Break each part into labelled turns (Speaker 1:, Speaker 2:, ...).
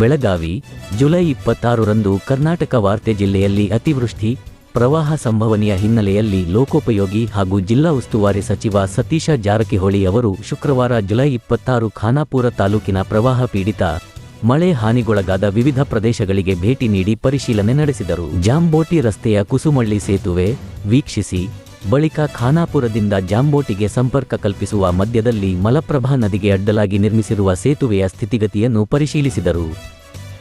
Speaker 1: Belagavi, July ಇಪ್ಪತ್ತಾರರಂದು ಕರ್ನಾಟಕ ವಾರ್ತೆ ಜಿಲ್ಲೆಯಲ್ಲಿ ಅತಿವೃಷ್ಟಿ, ಪ್ರವಾಹ ಸಂಭವನೀಯ ಹಿನ್ನೆಲೆಯಲ್ಲಿ ಲೋಕೋಪಯೋಗಿ ಹಾಗೂ ಜಿಲ್ಲಾ ಉಸ್ತುವಾರಿ ಸಚಿವ ಸತೀಶ ಜಾರಕಿಹೊಳಿ ಅವರು ಶುಕ್ರವಾರ ಜುಲೈ ಇಪ್ಪತ್ತಾರು ಖಾನಾಪುರ ತಾಲೂಕಿನ ಪ್ರವಾಹ ಪೀಡಿತ, ಮಳೆ ಹಾನಿಗೊಳಗಾದ ವಿವಿಧ ಪ್ರದೇಶಗಳಿಗೆ ಭೇಟಿ ನೀಡಿ ಪರಿಶೀಲನೆ ನಡೆಸಿದರು. ಜಾಂಬೋಟಿ ರಸ್ತೆಯ ಕುಸುಮಳ್ಳಿ ಸೇತುವೆ ವೀಕ್ಷಿಸಿ ಬಳಿಕ ಖಾನಾಪುರದಿಂದ ಜಾಂಬೋಟಿಗೆ ಸಂಪರ್ಕ ಕಲ್ಪಿಸುವ ಮಧ್ಯದಲ್ಲಿ ಮಲಪ್ರಭಾ ನದಿಗೆ ಅಡ್ಡಲಾಗಿ ನಿರ್ಮಿಸಿರುವ ಸೇತುವೆಯ ಸ್ಥಿತಿಗತಿಯನ್ನು ಪರಿಶೀಲಿಸಿದರು.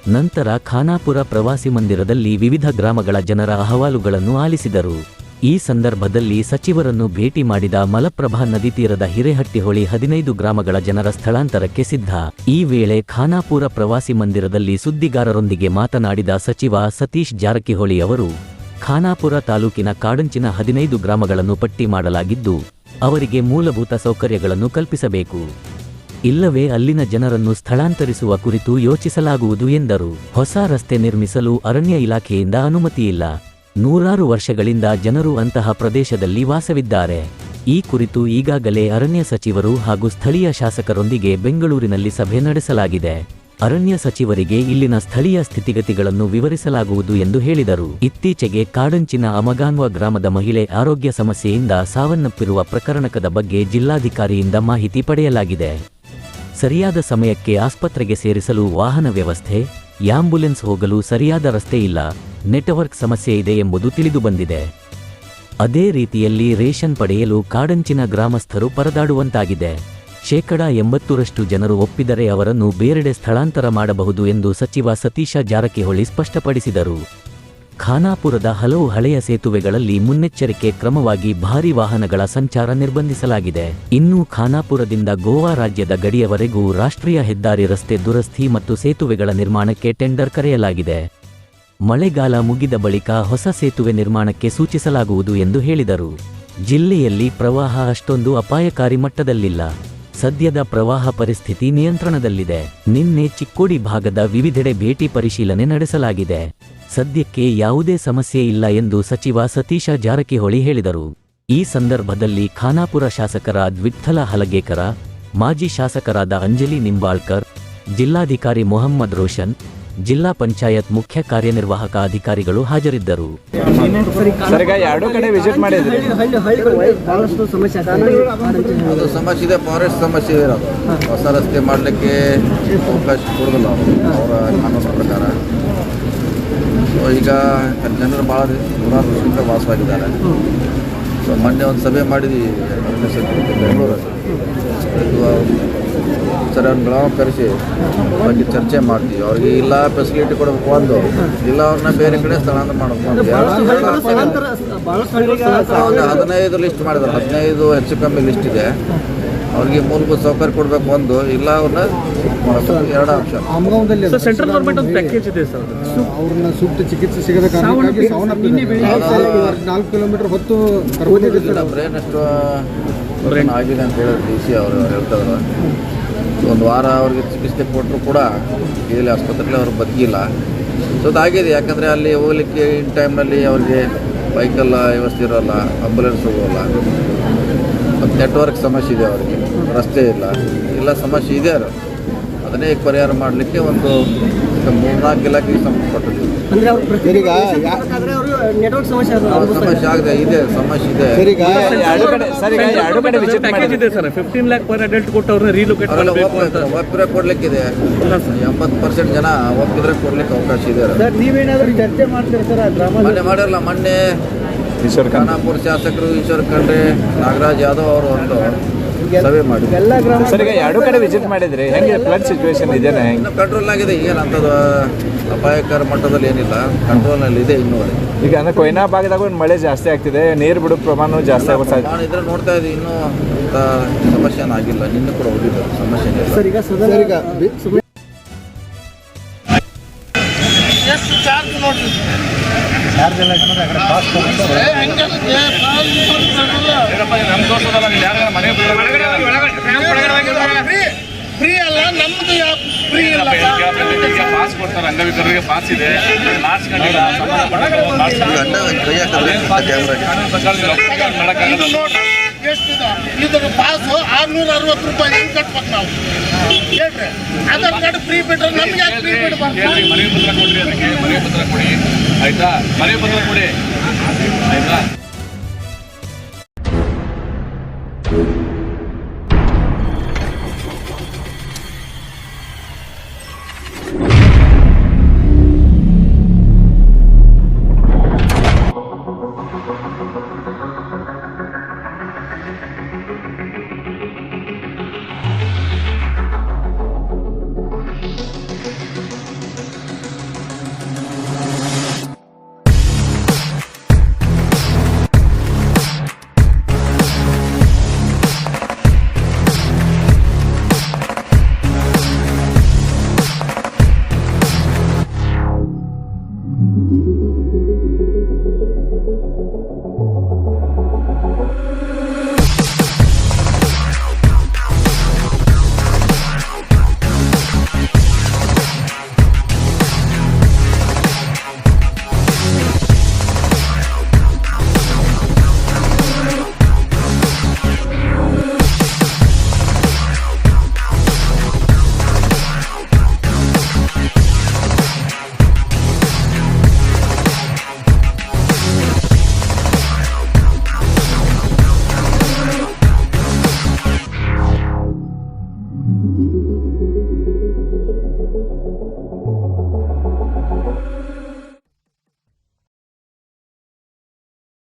Speaker 1: ನಂತರ ಖಾನಾಪುರ ಪ್ರವಾಸಿ ಮಂದಿರದಲ್ಲಿ ವಿವಿಧ ಗ್ರಾಮಗಳ ಜನರ ಅಹವಾಲುಗಳನ್ನು ಆಲಿಸಿದರು. ಈ ಸಂದರ್ಭದಲ್ಲಿ ಸಚಿವರನ್ನು ಭೇಟಿ ಮಾಡಿದ ಮಲಪ್ರಭಾ ನದಿ ತೀರದ ಹಿರೇಹಟ್ಟಿಹೊಳಿ ಹದಿನೈದು ಗ್ರಾಮಗಳ ಜನರ ಸ್ಥಳಾಂತರಕ್ಕೆ ಸಿದ್ಧ. ಈ ವೇಳೆ ಖಾನಾಪುರ ಪ್ರವಾಸಿ ಮಂದಿರದಲ್ಲಿ ಸುದ್ದಿಗಾರರೊಂದಿಗೆ ಮಾತನಾಡಿದ ಸಚಿವ ಸತೀಶ್ ಜಾರಕಿಹೊಳಿ ಅವರು ಖಾನಾಪುರ ತಾಲೂಕಿನ ಕಾಡಂಚಿನ ಹದಿನೈದು ಗ್ರಾಮಗಳನ್ನು ಪಟ್ಟಿ ಮಾಡಲಾಗಿದ್ದು, ಅವರಿಗೆ ಮೂಲಭೂತ ಸೌಕರ್ಯಗಳನ್ನು ಕಲ್ಪಿಸಬೇಕು. ಇಲ್ಲವೇ ಅಲ್ಲಿನ ಜನರನ್ನು ಸ್ಥಳಾಂತರಿಸುವ ಕುರಿತು ಯೋಚಿಸಲಾಗುವುದು ಎಂದರು. ಹೊಸ ರಸ್ತೆ ನಿರ್ಮಿಸಲು ಅರಣ್ಯ ಇಲಾಖೆಯಿಂದ ಅನುಮತಿಯಿಲ್ಲ. ನೂರಾರು ವರ್ಷಗಳಿಂದ ಜನರು ಅಂತಹ ಪ್ರದೇಶದಲ್ಲಿ ವಾಸವಿದ್ದಾರೆ. ಈ ಕುರಿತು ಈಗಾಗಲೇ ಅರಣ್ಯ ಸಚಿವರು ಹಾಗೂ ಸ್ಥಳೀಯ ಶಾಸಕರೊಂದಿಗೆ ಬೆಂಗಳೂರಿನಲ್ಲಿ ಸಭೆ ನಡೆಸಲಾಗಿದೆ. ಅರಣ್ಯ ಸಚಿವರಿಗೆ ಇಲ್ಲಿನ ಸ್ಥಳೀಯ ಸ್ಥಿತಿಗತಿಗಳನ್ನು ವಿವರಿಸಲಾಗುವುದು ಎಂದು ಹೇಳಿದರು. ಇತ್ತೀಚೆಗೆ ಕಾಡಂಚಿನ ಅಮಗಾನ್ವ ಗ್ರಾಮದ ಮಹಿಳೆ ಆರೋಗ್ಯ ಸಮಸ್ಯೆಯಿಂದ ಸಾವನ್ನಪ್ಪಿರುವ ಪ್ರಕರಣಕದ ಬಗ್ಗೆ ಜಿಲ್ಲಾಧಿಕಾರಿಯಿಂದ ಮಾಹಿತಿ ಪಡೆಯಲಾಗಿದೆ. ಸರಿಯಾದ ಸಮಯಕ್ಕೆ ಆಸ್ಪತ್ರೆಗೆ ಸೇರಿಸಲು ವಾಹನ ವ್ಯವಸ್ಥೆ ಆಂಬ್ಯುಲೆನ್ಸ್ ಹೋಗಲು ಸರಿಯಾದ ರಸ್ತೆ ಇಲ್ಲ, ನೆಟ್ವರ್ಕ್ ಸಮಸ್ಯೆ ಇದೆ ಎಂಬುದು ತಿಳಿದುಬಂದಿದೆ ಅದೇ ರೀತಿಯಲ್ಲಿ ರೇಷನ್ ಪಡೆಯಲು ಕಾಡಂಚಿನ ಗ್ರಾಮಸ್ಥರು ಪರದಾಡುವಂತಾಗಿದೆ. ಶೇಕಡ ಎಂಬತ್ತರಷ್ಟು ಜನರು ಒಪ್ಪಿದರೆ ಅವರನ್ನು ಬೇರೆಡೆ ಸ್ಥಳಾಂತರ ಮಾಡಬಹುದು ಎಂದು ಸಚಿವ ಸತೀಶ ಜಾರಕಿಹೊಳಿ ಸ್ಪಷ್ಟಪಡಿಸಿದರು. ಖಾನಾಪುರದ ಹಲವು ಹಳೆಯ ಸೇತುವೆಗಳಲ್ಲಿ ಮುನ್ನೆಚ್ಚರಿಕೆ ಕ್ರಮವಾಗಿ ಭಾರಿ ವಾಹನಗಳ ಸಂಚಾರ ನಿರ್ಬಂಧಿಸಲಾಗಿದೆ. ಇನ್ನು ಖಾನಾಪುರದಿಂದ ಗೋವಾ ರಾಜ್ಯದ ಗಡಿಯವರೆಗೂ ರಾಷ್ಟ್ರೀಯ ಹೆದ್ದಾರಿ ರಸ್ತೆ ದುರಸ್ತಿ ಮತ್ತು ಸೇತುವೆಗಳ ನಿರ್ಮಾಣಕ್ಕೆ ಟೆಂಡರ್ ಕರೆಯಲಾಗಿದೆ. ಮಳೆಗಾಲ ಮುಗಿದ ಬಳಿಕ ಹೊಸ ಸೇತುವೆ ನಿರ್ಮಾಣಕ್ಕೆ ಸೂಚಿಸಲಾಗುವುದು ಎಂದು ಹೇಳಿದರು. ಜಿಲ್ಲೆಯಲ್ಲಿ ಪ್ರವಾಹ ಅಷ್ಟೊಂದು ಅಪಾಯಕಾರಿ ಮಟ್ಟದಲ್ಲಿಲ್ಲ. ಸದ್ಯದ ಪ್ರವಾಹ ಪರಿಸ್ಥಿತಿ ನಿಯಂತ್ರಣದಲ್ಲಿದೆ. ನಿನ್ನೆ ಚಿಕ್ಕೋಡಿ ಭಾಗದ ವಿವಿಧೆಡೆ ಭೇಟಿ ಪರಿಶೀಲನೆ ನಡೆಸಲಾಗಿದೆ. ಸದ್ಯಕ್ಕೆ ಯಾವುದೇ ಸಮಸ್ಯೆ ಇಲ್ಲ ಎಂದು ಸಚಿವ ಸತೀಶ ಜಾರಕಿಹೊಳಿ ಹೇಳಿದರು. ಈ ಸಂದರ್ಭದಲ್ಲಿ ಖಾನಾಪುರ ಶಾಸಕರಾದ ದ್ವಿಠಲ ಹಲಗೇಕರ, ಮಾಜಿ ಶಾಸಕರಾದ ಅಂಜಲಿ ನಿಂಬಾಳ್ಕರ್, ಜಿಲ್ಲಾಧಿಕಾರಿ ಮೊಹಮ್ಮದ್ ರೋಷನ್ ಜಿಲ್ಲಾ ಪಂಚಾಯತ್ ಮುಖ್ಯ ಕಾರ್ಯನಿರ್ವಾಹಕ ಅಧಿಕಾರಿಗಳು ಹಾಜರಿದ್ದರು.
Speaker 2: ಸಮಸ್ಯೆ
Speaker 3: ಇದೆ ಫಾರೆಸ್ಟ್ ಸಮಸ್ಯೆ ಇರೋದು. ಹೊಸ ರಸ್ತೆ ಮಾಡಲಿಕ್ಕೆ ಅವಕಾಶ ಕೊಡೋದಿಲ್ಲ ಅವರು. ಅವರ ಕಾನೂನು ಪ್ರಕಾರ. ಸೊ ಈಗ ಜನರು ಭಾಳ ನೂರಾರು ವರ್ಷದಿಂದ ವಾಸವಾಗಿದ್ದಾರೆ. ಸೊ ಮೊನ್ನೆ ಒಂದು ಸಭೆ ಮಾಡಿದ್ವಿ ಬೆಂಗಳೂರಲ್ಲಿ. ಸರ್ ಅವ್ರನ್ನ ಬೆಳಗಾವಿ ಕರೆಸಿ ಬಗ್ಗೆ ಚರ್ಚೆ ಮಾಡ್ತೀವಿ. ಅವ್ರಿಗೆ ಇಲ್ಲ ಫೆಸಿಲಿಟಿ ಕೊಡಬೇಕು ಒಂದು ಇಲ್ಲ ಅವ್ರನ್ನ ಬೇರೆ ಕಡೆ ಸ್ಥಳಾಂತರ ಮಾಡಬೇಕು ಒಂದು ಹದಿನೈದು ಲಿಸ್ಟ್ ಮಾಡಿದ್ದಾರೆ ಹದಿನೈದು ಹೆಚ್ಚು ಕಮ್ಮಿ ಲಿಸ್ಟ್ ಇದೆ. ಅವ್ರಿಗೆ ಮೂಲಭೂತ ಸೌಕರ್ಯ ಕೊಡಬೇಕು ಒಂದು ಇಲ್ಲ ಅವ್ರನ್ನ ಎರಡು ಆಪ್ಷನ್
Speaker 4: ಅಮಗಾಂವದಲ್ಲಿ
Speaker 5: ಸೆಂಟ್ರಲ್ ಗೌರ್ಮೆಂಟ್ ಒಂದು ಪ್ಯಾಕೇಜ್ ಇದೆ ಸರ್ ಅದು.
Speaker 4: ಅವ್ರನ್ನ ಸೂಕ್ತ ಚಿಕಿತ್ಸೆ ಸಿಗದ ಕಾರಣಕ್ಕಾಗಿ ಸಾವನ್ನಪ್ಪಿದ್ದಾರೆ ನಾಲ್ಕು ಕಿಲೋಮೀಟರ್ ಹೊತ್ತು ಕರ್ಕೊಂಡು ಹೋಗಿದ್ದಾರೆ.
Speaker 3: ಬ್ರೇನ್ ಎಷ್ಟು ಆಗಿದೆ ಅಂತ ಹೇಳಿದ್ರು ಡಿ ಸಿ ಅವರು ಹೇಳ್ತಾರೆ ಒಂದು ವಾರ ಅವ್ರಿಗೆ ಚಿಕಿತ್ಸೆ ಕೊಟ್ಟರು ಕೂಡ ಇಲ್ಲಿ ಆಸ್ಪತ್ರೆಯಲ್ಲಿ ಅವ್ರು ಬದುಕಿಲ್ಲ. ಸೊ ಅದಾಗಿದೆ ಯಾಕಂದರೆ ಅಲ್ಲಿ ಹೋಗಲಿಕ್ಕೆ ಇನ್ ಟೈಮ್ನಲ್ಲಿ ಅವ್ರಿಗೆ ಬೈಕೆಲ್ಲ ವ್ಯವಸ್ಥೆ ಇರೋಲ್ಲ ಆಂಬುಲೆನ್ಸ್ ಹೋಗೋಲ್ಲ. ಮತ್ತು ನೆಟ್ವರ್ಕ್ ಸಮಸ್ಯೆ ಇದೆ ಅವರಿಗೆ. ರಸ್ತೆ ಇಲ್ಲ. ಎಲ್ಲ ಸಮಸ್ಯೆ ಇದೆ ಅವರು. ಅದನ್ನೇ ಪರಿಹಾರ ಮಾಡಲಿಕ್ಕೆ ಒಂದು ಮೂರ್ನಾಲ್ಕು ಇಲಾಖೆಗೆ ಸಂಬಂಧಪಟ್ಟಿದ್ದೀವಿ
Speaker 2: ನೆಟ್ವರ್ಕ್ ಸಮಸ್ಯೆ
Speaker 3: ಸಮಸ್ಯೆ ಆಗಿದೆ ಇದೆ ಸಮಸ್ಯೆ ಇದೆ.
Speaker 4: ಸರ್
Speaker 6: ಎರಡು ಕಡೆ ಸರ್ ಈಗ ಎರಡು ಕಡೆ ವಿಸಿಟ್
Speaker 5: ಪ್ಯಾಕೇಜ್ ಇದೆ sir fifteen lakh per adult ಕೊಟ್ಟು ಅವ್ರನ್ನ ರೀಲೊಕೇಟ್ ಮಾಡಬೇಕು ಅಂತ.
Speaker 3: ಒಪ್ಪಿದ್ರೆ ಕೊಡ್ಲಿಕ್ಕಿದೆ. ಎಂಬತ್ತು ಪರ್ಸೆಂಟ್ ಜನ ಒಪ್ಪಿದ್ರೆ ಕೊಡ್ಲಿಕ್ಕೆ ಅವಕಾಶ ಇದೆ
Speaker 2: ಸರ್ ನೀವೇನಾದ್ರೂ ಚರ್ಚೆ ಮಾಡ್ತೀರಾ ಸರ್ ಡ್ರಾಮಾ
Speaker 3: ಮೊನ್ನೆ ಮಾಡಿರಲ್ಲ ಮೊನ್ನೆ
Speaker 6: ಈಶ್ವರ್ ಖಾನ್
Speaker 3: ಖಾನಾಪುರ ಶಾಸಕರು ಈಶ್ವರ್ ಖಂಡ್ರೆ ನಾಗರಾಜ್ ಯಾದವ್ ಅವರು ಒಂದು ಸಭೆ ಮಾಡಿ.
Speaker 2: ಎಲ್ಲ ಗ್ರಾಮ
Speaker 6: ಸರ್ ಈಗ ಎರಡು ಕಡೆ ವಿಸಿಟ್ ಮಾಡಿದ್ರಿ. ಹೆಂಗೆ ಫ್ಲಡ್ ಸಿಚುವೇಶನ್ ಇದೆಯಾ ಹೆಂಗೆ
Speaker 3: ಕಂಟ್ರೋಲ್ ಆಗಿದೆ. ಏನು ಅಂಥದ್ದು ಅಪಾಯಕರ ಮಟ್ಟದಲ್ಲಿ ಏನಿಲ್ಲ. ಕಂಟ್ರೋಲ್ನಲ್ಲಿ ಇದೆ ಇನ್ನೂವರೆಗೆ
Speaker 6: ಈಗ ಅಂದ್ರೆ ಕೊಯ್ನಾ ಭಾಗದಾಗ ಒಂದು ಮಳೆ ಜಾಸ್ತಿ ಆಗ್ತಿದೆ. ನೀರು ಬಿಡೋ ಪ್ರಮಾಣ ಜಾಸ್ತಿ ಆಗೋ
Speaker 3: ನಾನು ಇದ್ರೆ ನೋಡ್ತಾ ಇದ್ದೀನಿ. ಇನ್ನೂ ಅಂಥ ಸಮಸ್ಯೆ ಆಗಿಲ್ಲ. ನಿನ್ನೆ ಕೂಡ ಹೋಗಿದ್ದು. ಸಮಸ್ಯೆ
Speaker 2: ಸರ್ ಈಗ ಸದನ
Speaker 4: ಸರ್ ಈಗ ಬಿ-
Speaker 7: ಫ್ರೀ ಅಲ್ಲ ನಮ್ದು ಫ್ರೀ ಇಲ್ಲ.
Speaker 5: ಪಾಸ್ ಕೊಡ್ತಾರೆ ಅಂಗವಿಕಲರಿಗೆ ಪಾಸ್ ಇದೆ. ಲಾಸ್ಟ್ ಕಂಡಿಲ್ಲ
Speaker 3: ಈಗ ಅಣ್ಣ ನೋಡಿ ಹಾಕಿದ್ರೆ ಕ್ಯಾಮ್ರಾಗೆ
Speaker 7: ಇದು ನೋಡ್ರಿ ಎಷ್ಟಿದೆ ಇದ್ರ ಪಾಸು ಆರ್ನೂರ ಅರವತ್ತು ರೂಪಾಯಿ ಹಿಂಗ್ ಕಟ್ಬೇಕು ನಾವು. ಹೇಳ್ರಿ. ಆಧಾರ್ ಕಾರ್ಡ್ ಫ್ರೀ ಬಿಟ್ರೆ ನಮ್ಗೆ ಯಾಕೆ ಫ್ರೀ ಬಿಡ್ಬಾರ್ದು?
Speaker 5: ಮನೆ ಪತ್ರ ಕೊಡ್ರಿ ಅದಕ್ಕೆ ಮನೆ ಪತ್ರ ಕೊಡಿ. ಆಯ್ತಾ? ಮನೆ ಪತ್ರ ಕೊಡಿ. ಆಯ್ತಾ?